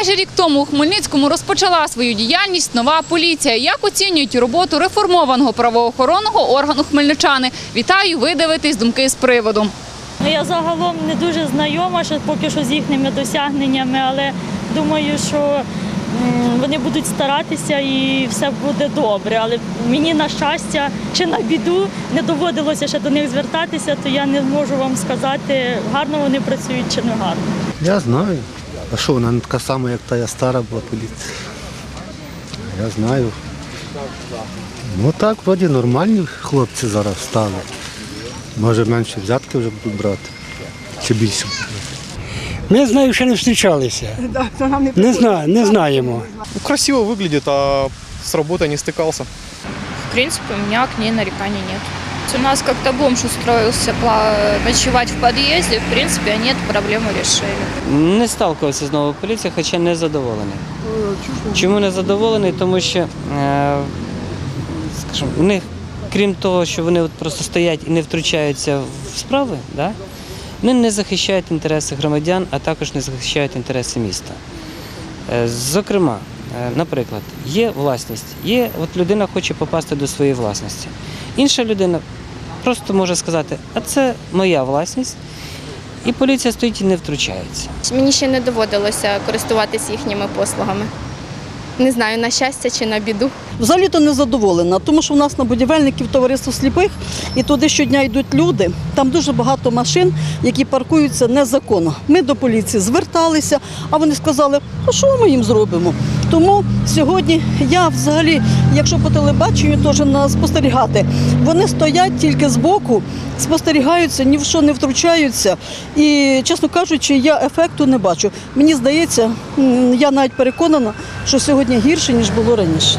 Майже рік тому у Хмельницькому розпочала свою діяльність нова поліція. Як оцінюють роботу реформованого правоохоронного органу хмельничани? Вітаю, ви дивитесь думки з приводу. Ну, я загалом не дуже знайома ще поки що з їхніми досягненнями, але думаю, що вони будуть старатися і все буде добре. Але мені на щастя чи на біду не доводилося ще до них звертатися, то я не можу вам сказати, гарно вони працюють чи не гарно. Я знаю. А що вона не така сама, як та я стара була поліція? Я знаю. Ну так, вроді нормальні хлопці зараз стали. Може менше взятки вже будуть брати. Чи більше. Ми з нею ще не зустрічалися. Не знаю, не знаємо. Красиво выглядит, а с работой не стыкался. В принципе, у меня к ней нареканий нет. У нас как-то бомж устроился ночевать в подъезде, в принципе, они эту проблему решили. Не сталкувався з новою поліцією, хоча не задоволений. Чому не задоволений? Тому що, е, скажімо, у них, крім того, що вони от просто стоять і не втручаються в справи, да, вони не захищають інтереси громадян, а також не захищають інтереси міста. Е, Зокрема, наприклад, є власність, є, от людина хоче попасти до своєї власності. Інша людина просто може сказати, а це моя власність, і поліція стоїть і не втручається. Мені ще не доводилося користуватися їхніми послугами. Не знаю, на щастя чи на біду. Взагалі-то не задоволена, тому що в нас на будівельників товариство сліпих, і туди щодня йдуть люди. Там дуже багато машин, які паркуються незаконно. Ми до поліції зверталися, а вони сказали, а що ми їм зробимо? Тому сьогодні я взагалі, якщо по телебаченню теж спостерігати, вони стоять тільки збоку, спостерігаються, ні в що не втручаються. І, чесно кажучи, я ефекту не бачу. Мені здається, я навіть переконана, що сьогодні гірше, ніж було раніше.